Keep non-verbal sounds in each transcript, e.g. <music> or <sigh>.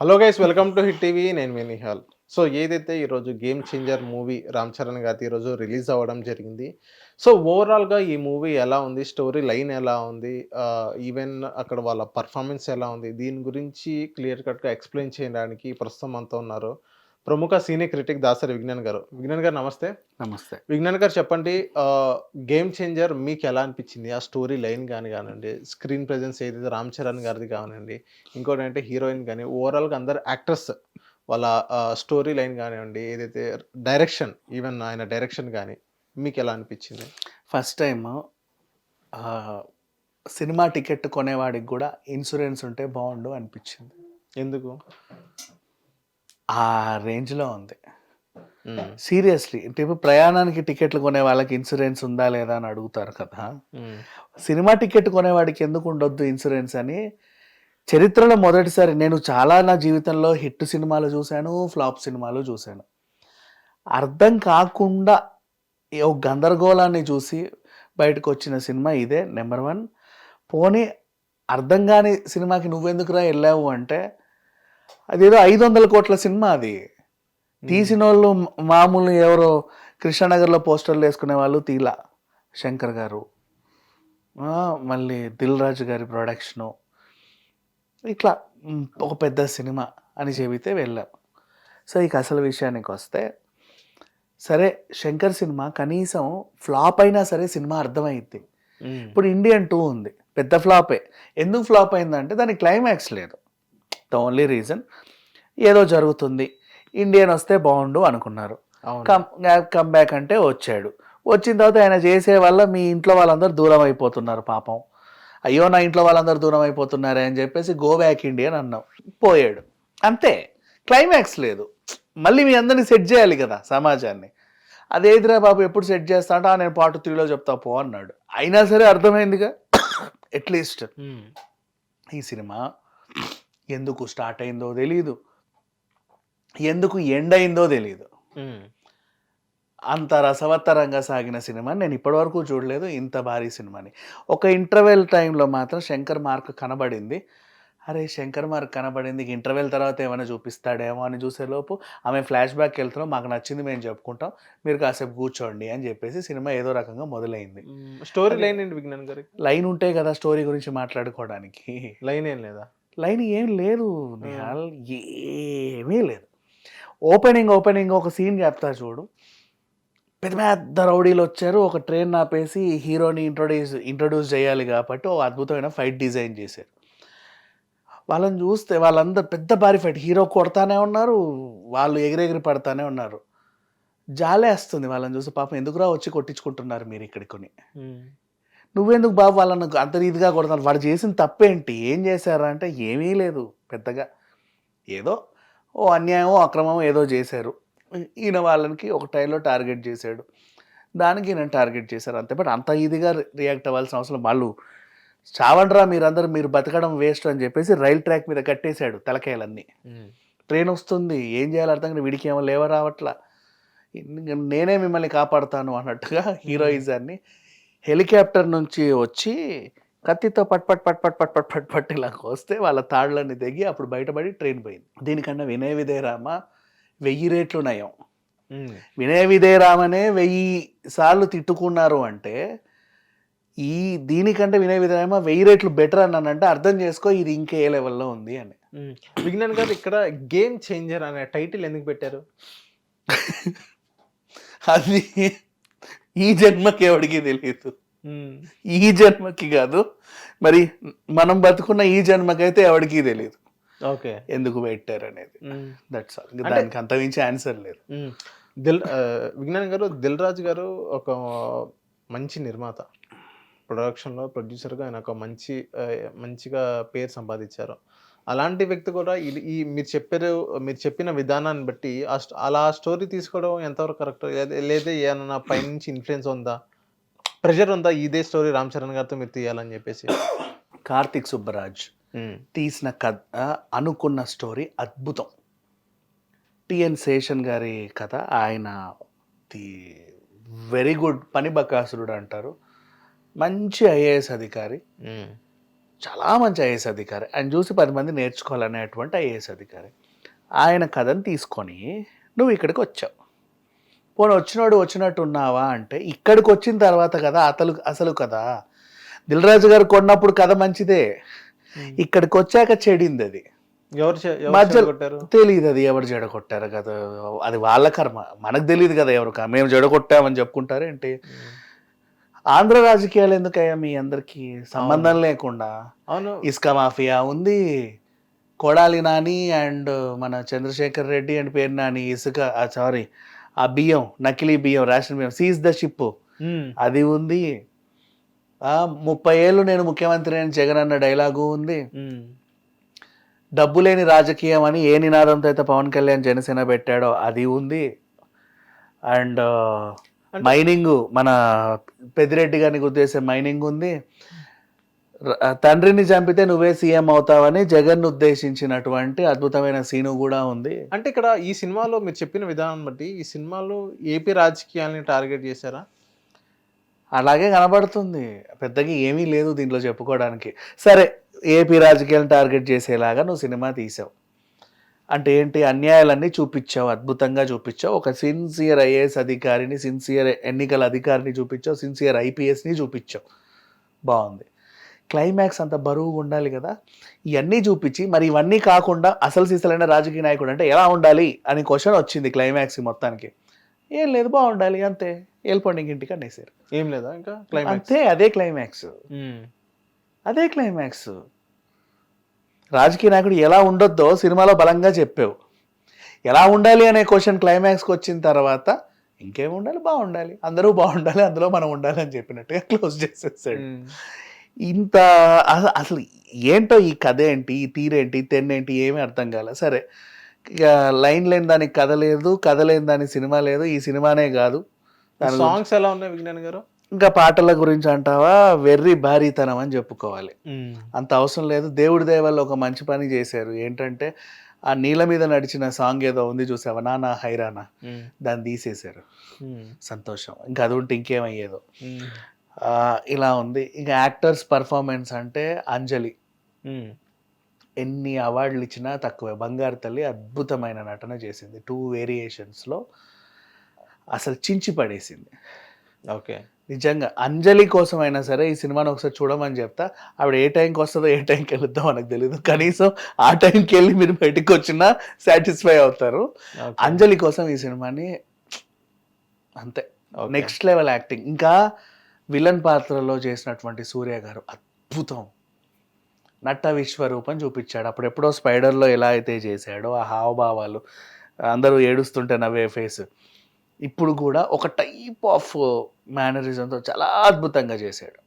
Hello guys welcome to hit TV. నేను మీ Nihal. So ఏదైతే ఈరోజు game changer movie Ram Charan గారి ఈరోజు రిలీజ్ అవ్వడం జరిగింది సో ఓవరాల్గా ఈ మూవీ ఎలా ఉంది స్టోరీ లైన్ ఎలా ఉంది ఈవెన్ అక్కడ వాళ్ళ పర్ఫార్మెన్స్ ఎలా ఉంది దీని గురించి క్లియర్ కట్గా ఎక్స్ప్లెయిన్ చేయడానికి ప్రస్తుతం అంతా ఉన్నారు. ప్రముఖ సీనియర్ క్రిటిక్ దాసరి విజ్ఞాన్ గారు. విజ్ఞాన్ గారు నమస్తే. నమస్తే. విజ్ఞాన్ గారు చెప్పండి గేమ్ చేంజర్ మీకు ఎలా అనిపించింది? ఆ స్టోరీ లైన్ కానీ కానివ్వండి స్క్రీన్ ప్రెజెన్స్ ఏదైతే రామ్ చరణ్ గారిది కానివ్వండి ఇంకోటి అంటే హీరోయిన్ కానీ ఓవరాల్గా అందరు యాక్టర్స్ వాళ్ళ స్టోరీ లైన్ కానివ్వండి ఏదైతే డైరెక్షన్ ఈవెన్ ఆయన డైరెక్షన్ కానీ మీకు ఎలా అనిపించింది? ఫస్ట్ టైం సినిమా టికెట్ కొనేవాడికి కూడా ఇన్సూరెన్స్ ఉంటే బాగుండు అనిపించింది. ఎందుకు? ఆ రేంజ్లో ఉంది. సీరియస్లీ అంటే ఇప్పుడు ప్రయాణానికి టికెట్లు కొనే వాళ్ళకి ఇన్సూరెన్స్ ఉందా లేదా అని అడుగుతారు కదా. సినిమా టికెట్ కొనేవాడికి ఎందుకు ఉండొద్దు ఇన్సూరెన్స్ అని చరిత్రలో మొదటిసారి నేను చాలా నా జీవితంలో హిట్ సినిమాలు చూశాను ఫ్లాప్ సినిమాలు చూశాను. అర్థం కాకుండా ఒక గందరగోళాన్ని చూసి బయటకు వచ్చిన సినిమా ఇదే నెంబర్ వన్. పోనీ అర్థం కాని సినిమాకి నువ్వెందుకురా వెళ్ళావు అంటే అదేదో ఐదు వందల కోట్ల సినిమా అది. తీసిన వాళ్ళు మామూలు ఎవరో కృష్ణానగర్లో పోస్టర్లు వేసుకునే వాళ్ళు తీలా శంకర్ గారు. మళ్ళీ దిల్ రాజు గారి ప్రొడక్షను. ఇట్లా ఒక పెద్ద సినిమా అని చెబితే వెళ్ళాం. సో ఇక అసలు విషయానికి వస్తే సరే శంకర్ సినిమా కనీసం ఫ్లాప్ అయినా సరే సినిమా అర్థమైంది ఇప్పుడు ఇండియన్ టూ ఉంది పెద్ద ఫ్లాపే. ఎందుకు ఫ్లాప్ అయిందంటే దానికి క్లైమాక్స్ లేదు. ద ఓన్లీ రీజన్ ఏదో జరుగుతుంది. ఇండియన్ వస్తే బాగుండు అనుకున్నారు. కమ్ కమ్ బ్యాక్ అంటే వచ్చాడు. వచ్చిన తర్వాత ఆయన చేసే వల్ల మీ ఇంట్లో వాళ్ళందరూ దూరం అయిపోతున్నారు పాపం. అయ్యో నా ఇంట్లో వాళ్ళందరూ దూరం అయిపోతున్నారే అని చెప్పేసి గో బ్యాక్ ఇండియన్ అన్నాం. పోయాడు. అంతే. క్లైమాక్స్ లేదు. మళ్ళీ మీ అందరినీ సెట్ చేయాలి కదా సమాజాన్ని. అదేదిరా బాబు ఎప్పుడు సెట్ చేస్తా అంటే "ఆ, నేను పార్ట్ త్రీలో చెప్తా పో అన్నాడు. అయినా సరే అర్థమైందిగా? <coughs> అట్లీస్ట్ మ్మ్. ఈ సినిమా ఎందుకు స్టార్ట్ అయిందో తెలియదు ఎందుకు ఎండ్ అయిందో తెలియదు. అంత రసవత్తరంగా సాగిన సినిమా నేను ఇప్పటివరకు చూడలేదు ఇంత భారీ సినిమాని. ఒక ఇంటర్వెల్ టైంలో మాత్రం శంకర్ మార్క్ కనబడింది. అరే శంకర్ మార్క్ కనబడింది ఇంటర్వెల్ తర్వాత ఏమైనా చూపిస్తాడేమో అని చూసేలోపు ఆమె ఫ్లాష్ బ్యాక్కి వెళ్తున్నాం మాకు నచ్చింది మేము చెప్పుకుంటాం మీరు కాసేపు కూర్చోండి అని చెప్పేసి సినిమా ఏదో రకంగా మొదలైంది. స్టోరీ లైన్ ఏంటి విజ్ఞాన్ గారికి? లైన్ ఉంటే కదా స్టోరీ గురించి మాట్లాడుకోవడానికి. లైన్ ఏం లేదా? లైన్ ఏం లేదు నిహాల్ ఏమీ లేదు. ఓపెనింగ్ ఓపెనింగ్ ఒక సీన్ చెప్తా చూడు. పెద్ద పెద్ద రౌడీలు వచ్చారు ఒక ట్రైన్ ఆపేసి హీరోని ఇంట్రొడ్యూస్ ఇంట్రొడ్యూస్ చేయాలి కాబట్టి ఒక అద్భుతమైన ఫైట్ డిజైన్ చేశారు. వాళ్ళని చూస్తే వాళ్ళందరూ పెద్ద భారీ ఫైట్. హీరో కొడతానే ఉన్నారు వాళ్ళు ఎగిరెగిరి పడతానే ఉన్నారు. జాలేస్తుంది వాళ్ళని చూస్తే. పాపం ఎందుకురా వచ్చి కొట్టించుకుంటున్నారు మీరు ఇక్కడికి. నువ్వెందుకు బాబు వాళ్ళను అంత రీతిగా కొడతాను వాడు చేసిన తప్పేంటి? ఏం చేశారా అంటే ఏమీ లేదు పెద్దగా. ఏదో ఓ అన్యాయం అక్రమం ఏదో చేశారు. ఈయన వాళ్ళకి ఒక టైంలో టార్గెట్ చేశాడు. దానికి ఈయన టార్గెట్ చేశారు అంతే. బట్ అంత ఇదిగా రియాక్ట్ అవ్వాల్సిన అవసరం వాళ్ళు చావండ్రా మీరందరూ మీరు బతకడం వేస్ట్ అని చెప్పేసి రైల్ ట్రాక్ మీద కట్టేశాడు తలకాయలన్నీ. ట్రైన్ వస్తుంది ఏం చేయాలి అర్థం కాదు వీడికి ఏమో లేవ రావట్లా నేనే మిమ్మల్ని కాపాడుతాను అన్నట్టుగా హీరోయిజాన్ని హెలికాప్టర్ నుంచి వచ్చి కత్తితో పట్ పట్ పట్ పట్ పట్ పట్ పట్ పట్ ఇలా వస్తే వాళ్ళ తాళ్ళని దిగి అప్పుడు బయటపడి ట్రైన్ పోయింది దీనికన్నా వినయ విధేయరామ వెయ్యి రేట్లు నయం. వినయ విధేయరామనే వెయ్యి సార్లు తిట్టుకున్నారు అంటే ఈ దీనికంటే వినయ విధేయరామ వెయ్యి రేట్లు బెటర్ అన్నానంటే అర్థం చేసుకో ఇది ఇంకే లెవెల్లో ఉంది అని. విజ్ఞాన్ గారు ఇక్కడ గేమ్ చేంజర్ అనే టైటిల్ ఎందుకు పెట్టారు <laughs> అది ఈ జన్మకి ఎవడికి తెలియదు. ఈ జన్మకి కాదు. మరి మనం బతుకున్న ఈ జన్మకైతే ఎవడికి తెలియదు ఓకే. ఎందుకు పెట్టారు అనేది. దట్స్ ఆల్ దానికి అంత మించి ఆన్సర్ లేదు. దిల్ విజ్ఞాన్ గారు దిల్ రాజు గారు ఒక మంచి నిర్మాత. ప్రొడక్షన్లో ప్రొడ్యూసర్గా ఆయన ఒక మంచి మంచిగా పేరు సంపాదించారు. అలాంటి వ్యక్తి కూడా ఇది ఈ మీరు చెప్పారు మీరు చెప్పిన విధానాన్ని బట్టి అలా స్టోరీ తీసుకోవడం ఎంతవరకు కరెక్ట్? లేదా ఏమన్నా పైనుంచి ఇన్ఫ్లుయెన్స్ ఉందా? ప్రెషర్ ఉందా ఇదే స్టోరీ రామ్ చరణ్ గారితో మీరు తీయాలని చెప్పేసి? కార్తిక్ సుబ్బరాజ్. తీసిన కథ అనుకున్న స్టోరీ అద్భుతం. టిఎన్ శేషన్ గారి కథ ఆయన ది వెరీ గుడ్ పని బకాసురుడు అంటారు. మంచి ఐఏఎస్ అధికారి. చాలా మంచి ఐఏఎస్ అధికారి. ఆయన చూసి పది మంది నేర్చుకోవాలనేటువంటి ఐఏఎస్ అధికారి. ఆయన కథను తీసుకొని నువ్వు ఇక్కడికి వచ్చావు. పోనీ వచ్చినోడు వచ్చినట్టు ఉన్నావా? అంటే ఇక్కడికి వచ్చిన తర్వాత కదా అతలు అసలు కదా. దిల్రాజు గారు కొన్నప్పుడు కథ మంచిదే. ఇక్కడికి వచ్చాక చెడింది అది ఎవరు మధ్యలో- కొట్టారు? తెలియదు అది ఎవరు జడగొట్టారు కదా. అది వాళ్ళ కర్మ. మనకు తెలియదు కదా ఎవరు మేము జడగొట్టామని చెప్పుకుంటారేంటి? ఆంధ్ర రాజకీయాలు ఎందుకయ్యా మీ అందరికి సంబంధం లేకుండా? అవును. ఇసుక మాఫియా ఉంది. కొడాలి నాని అండ్ మన చంద్రశేఖర్ రెడ్డి అండ్ పేరు నాని ఇసుక సారీ ఆ బియ్యం నకిలీ బియ్యం రేషన్ బియ్యం సీజ్ ద షిప్ అది ఉంది. ముప్పై ఏళ్ళు నేను ముఖ్యమంత్రి అని జగన్ అన్న డైలాగు ఉంది. డబ్బు లేని రాజకీయం అని ఏ నినాదంతో అయితే పవన్ కళ్యాణ్ జనసేన పెట్టాడో అది ఉంది. అండ్ మైనింగ్ మన పెద్దిరెడ్డి గారిని గుర్తేసే మైనింగ్ ఉంది. తండ్రిని చంపితే నువ్వే సీఎం అవుతావని జగన్ ఉద్దేశించినటువంటి అద్భుతమైన సీను కూడా ఉంది. అంటే ఇక్కడ ఈ సినిమాలో మీరు చెప్పిన విధానం బట్టి ఈ సినిమాలో ఏపీ రాజకీయాలని టార్గెట్ చేశారా? అలాగే కనబడుతుంది. పెద్దగా ఏమీ లేదు దీంట్లో చెప్పుకోవడానికి. సరే ఏపీ రాజకీయాలను టార్గెట్ చేసేలాగా నువ్వు సినిమా తీసావు. అంటే ఏంటి? అన్యాయాలన్నీ చూపించావు అద్భుతంగా చూపించావు. ఒక సిన్సియర్ ఐఏఎస్ అధికారిని సిన్సియర్ ఎన్నికల అధికారిని చూపించావు సిన్సియర్ ఐపీఎస్ని చూపించావు. బాగుంది. క్లైమాక్స్ అంత బరువుగా ఉండాలి కదా? ఇవన్నీ చూపించి మరి ఇవన్నీ కాకుండా అసలు సీసలైన రాజకీయ నాయకుడు అంటే ఎలా ఉండాలి? అని క్వశ్చన్ వచ్చింది క్లైమాక్స్ మొత్తానికి. ఏం లేదు బాగుండాలి అంతే. వెళ్ళిపోండి ఇంటికి అనేసారు ఏం లేదా ఇంకా? క్లైమాక్స్. అంతే అదే క్లైమాక్స్. అదే క్లైమాక్స్. రాజకీయ నాయకుడు ఎలా ఉండొద్దో సినిమాలో బలంగా చెప్పావు. ఎలా ఉండాలి అనే క్వశ్చన్ క్లైమాక్స్కి వచ్చిన తర్వాత ఇంకేం ఉండాలి? బాగుండాలి. అందరూ బాగుండాలి అందులో మనం ఉండాలి అని చెప్పినట్టుగా క్లోజ్ చేసేసాడు. ఇంత అస- అసలు ఏంటో ఈ కథ ఏంటి? ఈ తీరేంటి తెన్నేంటి ఏమీ అర్థం కాలే. సరే ఇక లైన్ లేని దానికి కథ లేదు కథ లేని దానికి సినిమా లేదు ఈ సినిమానే కాదు. సాంగ్స్ ఎలా ఉన్నాయి విజ్ఞాన్ గారు? ఇంకా పాటల గురించి అంటావా? వెర్రి భారీతనం అని చెప్పుకోవాలి. అంత అవసరం లేదు. దేవుడి దేవాళ్ళు ఒక మంచి పని చేశారు. ఏంటంటే ఆ నీళ్ళ మీద నడిచిన సాంగ్ ఏదో ఉంది చూసావా? నానా హైరానా? దాన్ని తీసేశారు. సంతోషం. ఇంకా అది ఉంటే ఇంకేమయ్యేదో. ఇలా ఉంది. ఇంకా యాక్టర్స్ పర్ఫార్మెన్స్ అంటే అంజలి. ఎన్ని అవార్డులు ఇచ్చినా తక్కువే. బంగారు తల్లి అద్భుతమైన నటన చేసింది. టూ వేరియేషన్స్లో అసలు చించి పడేసింది. ఓకే. నిజంగా అంజలి కోసం అయినా సరే ఈ సినిమాని ఒకసారి చూడమని చెప్తా. ఆవిడ ఏ టైంకి వస్తుందో ఏ టైంకి వెళుద్దో మనకు తెలియదు కనీసం ఆ టైంకి వెళ్ళి మీరు బయటకు వచ్చినా సాటిస్ఫై అవుతారు. అంజలి కోసం ఈ సినిమాని అంతే. నెక్స్ట్ లెవెల్ యాక్టింగ్ ఇంకా విలన్ పాత్రలో చేసినటువంటి సూర్య గారు అద్భుతం. నట్ట విశ్వరూపం చూపించాడు. అప్పుడు ఎప్పుడో స్పైడర్లో ఎలా అయితే చేశాడో ఆ హావభావాలు అందరూ ఏడుస్తుంటే నవ్వే ఫేస్ ఇప్పుడు కూడా ఒక టైప్ ఆఫ్ మేనరిజంతో చాలా అద్భుతంగా చేశాడు.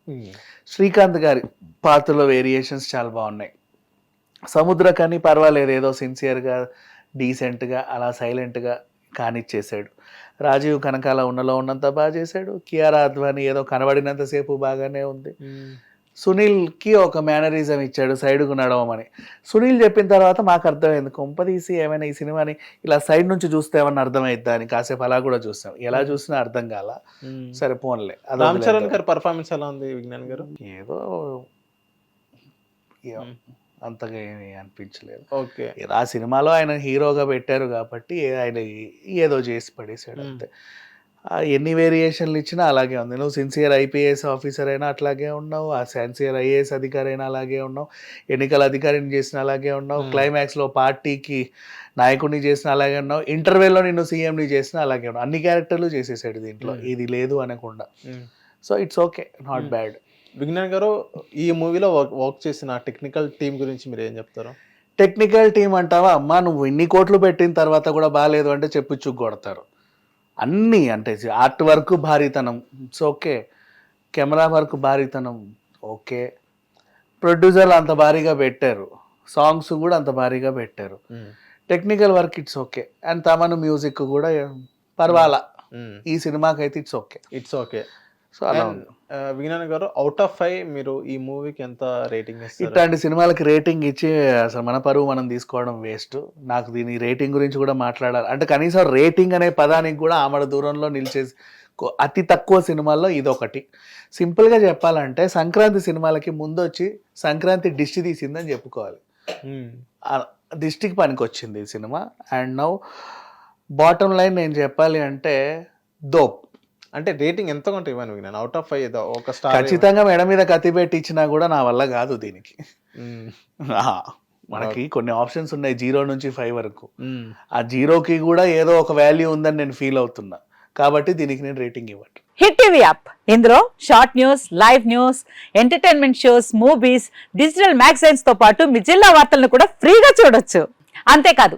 శ్రీకాంత్ గారి పాత్రలో వేరియేషన్స్ చాలా బాగున్నాయి. సముద్ర కానీ పర్వాలేదు ఏదో సిన్సియర్గా డీసెంట్గా అలా సైలెంట్గా కానిచ్చేసాడు రాజీవ్ కనకాల ఉన్నలో ఉన్నంత బాగా చేశాడు. కియారా అద్వాని ఏదో కనబడినంతసేపు బాగానే ఉంది. సునీల్కి ఒక మేనరిజం ఇచ్చాడు సైడ్కు నడవమని. సునీల్ చెప్పిన తర్వాత మాకు అర్థమైంది కొంపదీసి ఏమైనా ఈ సినిమాని ఇలా సైడ్ నుంచి చూస్తే ఏమన్నా అర్థమైద్దా అని కాసేపు అలా కూడా చూస్తాం ఎలా చూసినా అర్థం కాల? సరే పోన్లే. రామ్ చరణ్. గారి పర్ఫార్మెన్స్ ఎలా ఉంది విజ్ఞాన్ గారు? ఏదో ఏం అంతగా ఏమీ అనిపించలేదు. ఓకే. ఆ సినిమాలో ఆయన హీరోగా పెట్టారు కాబట్టి ఆయన ఏదో చేసి పడేశాడు మ్మ్. అంతే. ఎన్ని వేరియేషన్లు ఇచ్చినా అలాగే ఉంది. నువ్వు సిన్సియర్ ఐపీఎస్ ఆఫీసర్ అయినా అట్లాగే ఉన్నావు ఆ సిన్సియర్ ఐఏఎస్ అధికారి అయినా అలాగే ఉన్నావు ఎన్నికల అధికారిని చేసిన అలాగే ఉన్నావు. క్లైమాక్స్లో పార్టీకి నాయకుడిని చేసిన అలాగే ఉన్నావు ఇంటర్వెల్లో నిన్ను సీఎంని చేసిన అలాగే ఉన్నావు. అన్ని క్యారెక్టర్లు చేసేసాడు దీంట్లో. మ్మ్. ఇది లేదు అనకుండా. So it's okay not. Bad Vignan గారు ఈ మూవీలో వర్క్ చేసిన టెక్నికల్ టీం గురించి మీరు ఏం చెప్తారు? టెక్నికల్ టీం అంటావా? అమ్మా నువ్వు ఇన్ని కోట్లు పెట్టిన తర్వాత కూడా బాగాలేదు అంటే చెప్పు కొడతారు అన్నీ అంటే ఆర్ట్ వర్క్ భారీతనం. ఇట్స్ ఓకే కెమెరా వర్క్ భారీతనం ఓకే ప్రొడ్యూసర్లు అంత భారీగా పెట్టారు. సాంగ్స్ కూడా అంత భారీగా పెట్టారు. Technical work it's okay and Thaman music కూడా పర్వాలా. ఈ సినిమాకి అయితే it's okay it's okay so అలా ఉంది. విజ్ఞాన్ గారు అవుట్ ఆఫ్ ఫైవ్ మీరు ఈ మూవీకి ఎంత రేటింగ్ ఇట్లాంటి సినిమాలకి రేటింగ్ ఇచ్చి అసలు మన పరువు మనం తీసుకోవడం వేస్ట్ నాకు దీని రేటింగ్ గురించి కూడా మాట్లాడాలి. అంటే కనీసం రేటింగ్ అనే పదానికి కూడా ఆమెడ దూరంలో నిలిచే కొ- అతి తక్కువ సినిమాల్లో ఇదొకటి. సింపుల్గా చెప్పాలంటే సంక్రాంతి సినిమాలకి ముందు వచ్చి సంక్రాంతి దిష్టి తీసిందని చెప్పుకోవాలి. దిష్టికి పనికి వచ్చింది ఈ సినిమా. అండ్ నౌ బాటమ్ లైన్ నేను చెప్పాలి అంటే దోప్ అంటే రేటింగ్ ఎంత కొంటే ఇవ్వను విజ్ఞాన్ అవుట్ ఆఫ్ ఫైవ్ ఏదో ఒక స్టార్ ఖచ్చితంగా మెడ మీద కత్తి పెట్టి ఇచ్చినా కూడా నా వల్ల కాదు దీనికి. మనకి కొన్ని ఆప్షన్స్ ఉన్నాయి జీరో నుంచి ఫైవ్ వరకు. ఆ జీరోకి కూడా ఏదో ఒక వాల్యూ ఉందని నేను ఫీల్ అవుతున్నా. కాబట్టి దీనికి నేను రేటింగ్ ఇవ్వట్లేదు హిట్ టీవీ యాప్. ఇందులో short news live news entertainment shows movies digital మ్యాగజైన్స్తో పాటు మీ జిల్లా వార్తలను కూడా ఫ్రీగా చూడొచ్చు. అంతేకాదు